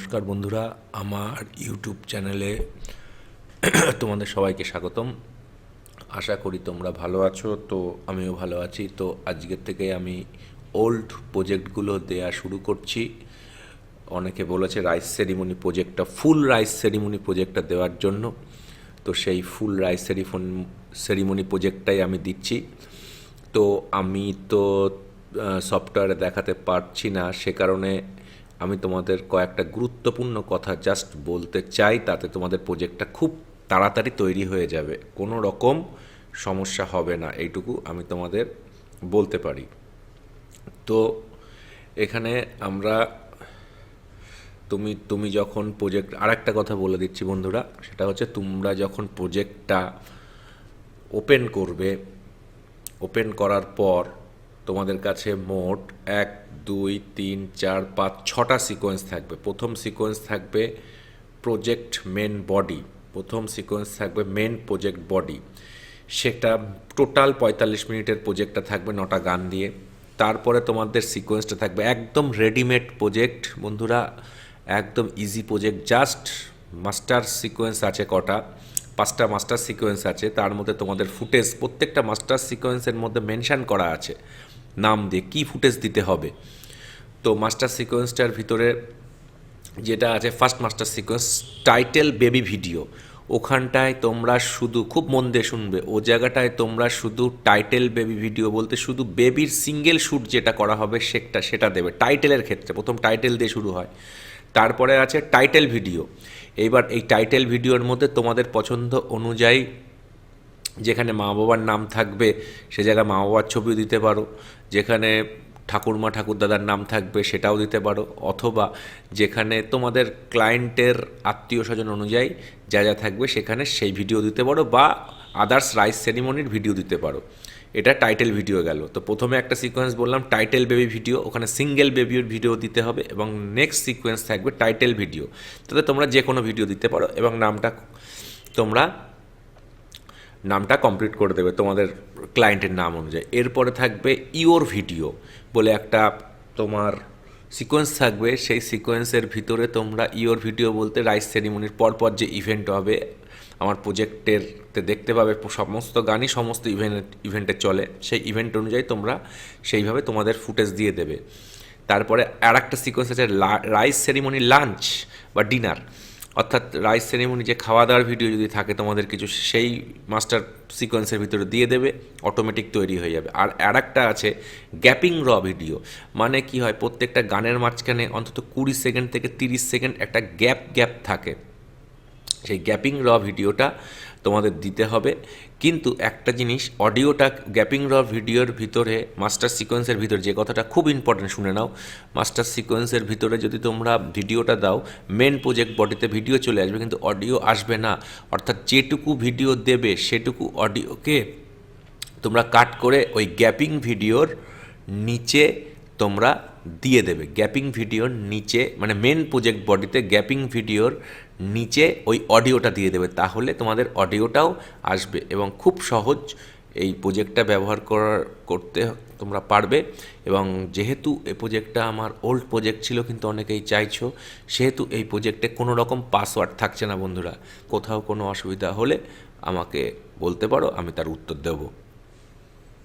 নমস্কার বন্ধুরা, আমার ইউটিউব চ্যানেলে তোমাদের সবাইকে স্বাগতম। আশা করি তোমরা ভালো আছো, তো আমিও ভালো আছি। তো আজকের থেকে আমি ওল্ড প্রজেক্টগুলো দেয়া শুরু করছি। অনেকে বলেছে রাইস সেরিমনি প্রজেক্টটা ফুল রাইস সেরিমনি প্রজেক্টটা দেওয়ার জন্য। তো সেই ফুল রাইস সেরিফোন সেরিমনি প্রজেক্টটাই আমি দিচ্ছি। তো আমি তো সফটওয়্যারে দেখাতে পারছি না, সে কারণে আমি তোমাদের কয়েকটা গুরুত্বপূর্ণ কথা জাস্ট বলতে চাই, তাতে তোমাদের প্রজেক্টটা খুব তাড়াতাড়ি তৈরি হয়ে যাবে। কোনো রকম সমস্যা হবে না, এইটুকু আমি তোমাদের বলতে পারি। তো এখানে আমরা, তুমি তুমি যখন প্রজেক্ট আর একটা কথা বলে দিচ্ছি বন্ধুরা, সেটা হচ্ছে তোমরা যখন প্রজেক্টটা ওপেন করবে ওপেন করার পর তোমাদের কাছে মোট এক, দুই, তিন, চার, পাঁচ, ছটা সিকোয়েন্স থাকবে। প্রথম সিকোয়েন্স থাকবে প্রজেক্ট মেন বডি প্রথম সিকোয়েন্স থাকবে মেন প্রজেক্ট বডি সেটা টোটাল পঁয়তাল্লিশ মিনিটের প্রজেক্টটা থাকবে নটা গান দিয়ে। তারপরে তোমাদের সিকোয়েন্সটা থাকবে একদম রেডিমেড প্রজেক্ট বন্ধুরা, একদম easy project just master sequence আছে কটা। পাঁচটা মাস্টার সিকোয়েন্স আছে। তার মধ্যে তোমাদের ফুটেজ প্রত্যেকটা মাস্টার সিকোয়েন্সের মধ্যে মেনশান করা আছে। নাম দিয়ে কী ফুটেজ দিতে হবে। তো মাস্টার সিকোয়েন্সটার ভিতরে যেটা আছে first master sequence, title baby video. ওখানটায় তোমরা শুধু খুব মন দিয়ে শুনবে। ও জায়গাটায় তোমরা শুধু টাইটেল বেবি ভিডিও বলতে শুধু বেবির সিঙ্গেল শ্যুট যেটা করা হবে সেটা সেটা দেবে টাইটেলের ক্ষেত্রে। প্রথম টাইটেল দিয়ে শুরু হয়। তারপরে আছে টাইটেল ভিডিও। এইবার এই টাইটেল ভিডিওর মধ্যে তোমাদের পছন্দ অনুযায়ী যেখানে মা বাবার নাম থাকবে, সে জায়গায় মা বাবার ছবিও দিতে পারো। যেখানে ঠাকুরমা, ঠাকুরদাদার নাম থাকবে, সেটাও দিতে পারো। অথবা যেখানে তোমাদের ক্লায়েন্টের আত্মীয় স্বজন অনুযায়ী যা যা থাকবে, সেখানে সেই ভিডিও দিতে পারো বা আদার্স রাইস সেরিমনির ভিডিও দিতে পারো। এটা টাইটেল ভিডিও গেল। তো প্রথমে একটা সিকোয়েন্স বললাম টাইটেল বেবি ভিডিও ওখানে সিঙ্গেল বেবির ভিডিও দিতে হবে এবং নেক্সট সিকোয়েন্স থাকবে টাইটেল ভিডিও তাতে তোমরা যে কোনো ভিডিও দিতে পারো এবং নামটা তোমরা নামটা কমপ্লিট করে দেবে তোমাদের ক্লায়েন্টের নাম অনুযায়ী। এরপরে থাকবে ইওর ভিডিও বলে একটা তোমার সিকোয়েন্স থাকবে। সেই সিকোয়েন্সের ভিতরে তোমরা ইওর ভিডিও বলতে রাইস সেরিমনির পরপর যে ইভেন্ট হবে, আমার প্রজেক্টের দেখতে পাবে সমস্ত গানই সমস্ত ইভেন্ট ইভেন্টে চলে। সেই ইভেন্ট অনুযায়ী তোমরা সেইভাবে তোমাদের ফুটেজ দিয়ে দেবে। তারপরে আর একটা সিকোয়েন্স আছে রাইস সেরিমনি লাঞ্চ বা ডিনার অর্থাৎ রাইস সেরিমনি যে খাওয়া দাওয়ার ভিডিও যদি থাকে, তোমাদের কিছু সেই মাস্টার সিকোয়েন্সের ভিতরে দিয়ে দেবে অটোমেটিক তৈরি হয়ে যাবে। আর আর একটা আছে গ্যাপিং র ভিডিও মানে কি হয়, প্রত্যেকটা গানের মাঝখানে অন্তত কুড়ি সেকেন্ড থেকে তিরিশ সেকেন্ড একটা গ্যাপ গ্যাপ থাকে। সেই গ্যাপিং র ভিডিওটা তোমাদের দিতে হবে। কিন্তু একটা জিনিস অডিওটা গ্যাপিং র ভিডিওর ভিতরে মাস্টার সিকোয়েন্সের ভিতরে যে কথাটা খুব ইম্পর্টেন্ট শুনে নাও। মাস্টার সিকোয়েন্সের ভিতরে যদি তোমরা ভিডিওটা দাও মেন প্রজেক্ট বডিতে ভিডিও চলে আসবে, কিন্তু অডিও আসবে না। অর্থাৎ যেটুকু ভিডিও দেবে, সেটুকু অডিওকে তোমরা কাট করে ওই গ্যাপিং ভিডিওর নিচে তোমরা দিয়ে দেবে। গ্যাপিং ভিডিওর নিচে মানে মেন প্রজেক্ট বডিতে গ্যাপিং ভিডিওর নিচে ওই অডিওটা দিয়ে দেবে। তাহলে তোমাদের অডিওটাও আসবে এবং খুব সহজ এই প্রজেক্টটা ব্যবহার করার, করতে তোমরা পারবে এবং যেহেতু এই প্রজেক্টটা আমার ওল্ড প্রজেক্ট ছিল কিন্তু অনেকেই চাইছো, সেহেতু এই প্রজেক্টে কোনো রকম পাসওয়ার্ড থাকছে না বন্ধুরা। কোথাও কোনো অসুবিধা হলে আমাকে বলতে পারো, আমি তার উত্তর দেবো।